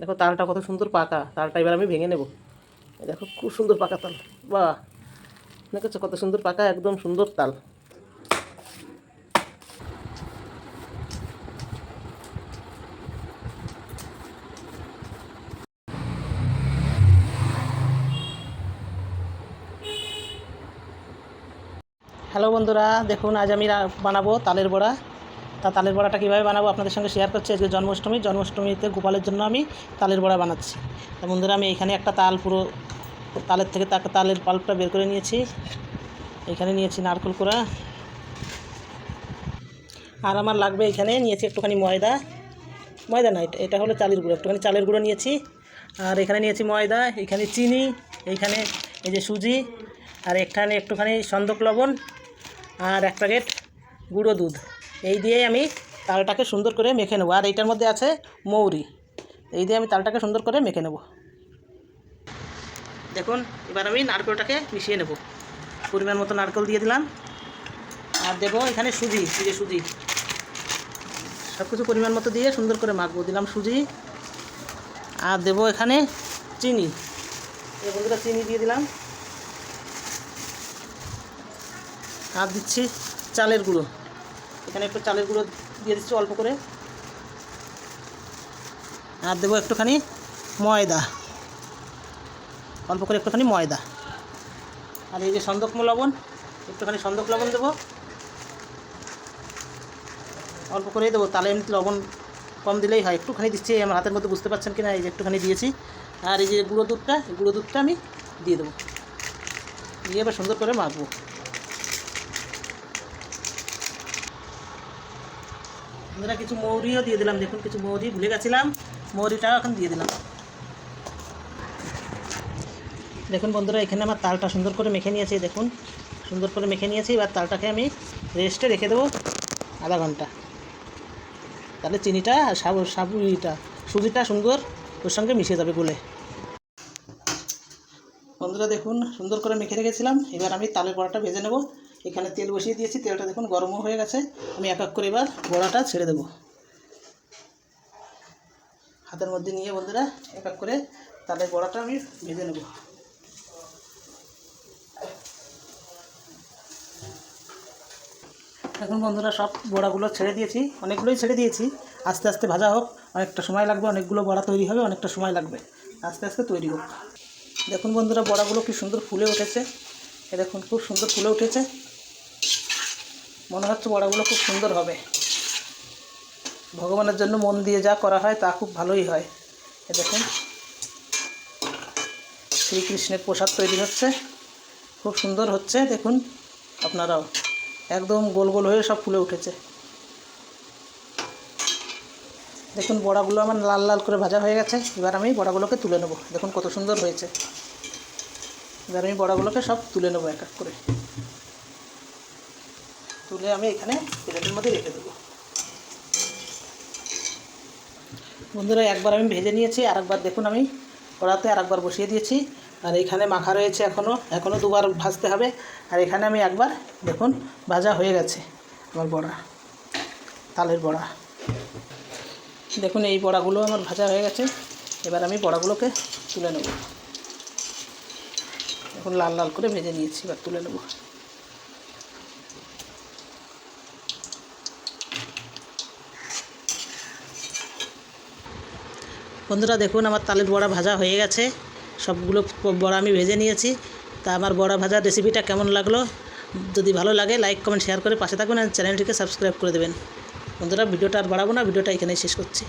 দেখো তালটা কত সুন্দর পাকা, তালটা এবার আমি ভেঙে নেব। দেখো খুব সুন্দর পাকা তাল বা দেখেছ কত সুন্দর পাকা, একদম সুন্দর তাল। হ্যালো বন্ধুরা, দেখুন, আজ আমি বানাবো তালের বড়া। তা তালের বড়াটা কীভাবে বানাবো আপনাদের সঙ্গে শেয়ার করছি। আজকে জন্মাষ্টমী, জন্মাষ্টমীতে গোপালের জন্য আমি তালের বড়া বানাচ্ছি। তা বন্ধুরা, আমি এখানে একটা তাল পুরো তালের থেকে তাকে তালের পাল্পটা বের করে নিয়েছি। এখানে নিয়েছি নারকেল কোড়া। আর আমার লাগবে এখানে নিয়েছি একটুখানি ময়দা। ময়দা না, এটা- এটা হলো চালের গুঁড়ো, একটুখানি চালের গুঁড়ো নিয়েছি। আর এখানে নিয়েছি ময়দা, এখানে চিনি এইখানে এই যে সুজি, আর এখানে একটুখানি সন্দক লবণ, আর এক প্যাকেট গুঁড়ো দুধ। এই দিয়েই আমি তালটাকে সুন্দর করে মেখে নেব। আর এইটার মধ্যে আছে মৌরি। এই দিয়ে আমি তালটাকে সুন্দর করে মেখে নেব। দেখুন, এবার আমি নারকেলটাকে মিশিয়ে নেব। পরিমাণ মতো নারকেল দিয়ে দিলাম। আর দেবো এখানে সুজি যে সুজি। সব কিছু পরিমাণ মতো দিয়ে সুন্দর করে মাখবো। দিলাম সুজি। আর দেবো এখানে চিনি। এই বন্ধুরা, চিনি দিয়ে দিলাম। আর দিচ্ছি চালের গুঁড়ো। এখানে একটু চালের গুঁড়ো দিয়ে দিচ্ছি অল্প করে। আর দেবো একটুখানি ময়দা। অল্প করে একটুখানি ময়দা। আর এই যে সন্দক লবণ, একটুখানি সন্দক লবণ দেবো। অল্প করেই দেবো, তালে লবণ কম দিলেই হয়। একটুখানি দিচ্ছি, আমার হাতের মধ্যে বুঝতে পারছেন কি না এই যে একটুখানি দিয়েছি। আর এই যে গুঁড়ো দুধটা গুঁড়ো দুধটা আমি দিয়ে দেবো। দিয়ে এবার সুন্দর করে মাখবো। বন্ধুরা, কিছু মৌরিও দিয়ে দিলাম। দেখুন, কিছু মৌরি, ভুলে গেছিলাম। মৌরিটাও এখন দিয়ে দিলাম। দেখুন বন্ধুরা, এখানে আমার তালটা সুন্দর করে মেখে নিয়েছি, দেখুন। সুন্দর করে মেখে নিয়েছি, এবার তালটাকে আমি রেস্টে রেখে দেবো আধা ঘণ্টা। তাহলে চিনিটা আর সাবু সাবুটা সুজিটা সুন্দর ওর সঙ্গে মিশে যাবে গুলে। বন্ধুরা, দেখুন, সুন্দর করে মেখে রেখেছিলাম। এবার আমি তালের বড়াটা ভেজে নেব। এখানে তেল বসিয়ে দিয়েছি, তেলটা দেখুন গরমও হয়ে গেছে। আমি এক এক করে এবার বড়াটা ছেড়ে দেবো। হাতের মধ্যে নিয়ে বন্ধুরা এক এক করে তাহলে বড়াটা আমি ভেজে নেব। এখন বন্ধুরা, সব বড়াগুলো ছেড়ে দিয়েছি, অনেকগুলোই ছেড়ে দিয়েছি। আস্তে আস্তে ভাজা হোক, অনেকটা সময় লাগবে, অনেকগুলো বড়া তৈরি হবে, অনেকটা সময় লাগবে। আস্তে আস্তে তৈরি হোক। দেখুন বন্ধুরা, বড়াগুলো কি সুন্দর ফুলে উঠেছে। এ দেখুন, খুব সুন্দর ফুলে উঠেছে। মনে হচ্ছে বড়াগুলো খুব সুন্দর হবে। ভগবানের জন্য মন দিয়ে যা করা হয় তা খুব ভালোই হয়। এ দেখুন। শ্রীকৃষ্ণের প্রসাদ তৈরি হচ্ছে। খুব সুন্দর হচ্ছে, দেখুন আপনারাও। একদম গোল গোল হয়ে সব ফুলে উঠেছে। দেখুন বড়াগুলো আমার লাল লাল করে ভাজা হয়ে গেছে। এবার আমি বড়াগুলোকে তুলে নেব। দেখুন কত সুন্দর হয়েছে। এবার আমি বড়াগুলোকে সব তুলে নেব এক এক করে। তুলে আমি এখানে প্লেটের মধ্যে রেখে দেবো। বন্ধুরা, একবার আমি ভেজে নিয়েছি আর একবার দেখুন আমি কড়াতে আর একবার বসিয়ে দিয়েছি। আর এখানে মাখা রয়েছে এখনও এখনও দুবার ভাজতে হবে। আর এখানে আমি একবার দেখুন, ভাজা হয়ে গেছে আমার বড়া, তালের বড়া। দেখুন, এই বড়াগুলো আমার ভাজা হয়ে গেছে। এবার আমি বড়াগুলোকে তুলে নেব। এখন লাল লাল করে ভেজে নিয়েছি, এবার তুলে নেব। বন্ধুরা দেখুন, আমার তালের বড়া ভাজা হয়ে গেছে। সবগুলো বড়া আমি ভেজে নিয়েছি। তা আমার বড়া ভাজার রেসিপিটা কেমন লাগল? যদি ভালো লাগে লাইক কমেন্ট শেয়ার করে পাশে থাকুন আর চ্যানেলটিকে সাবস্ক্রাইব করে দেবেন। বন্ধুরা, ভিডিওটা আর বাড়াবো না, ভিডিওটা এখানেই শেষ করছি।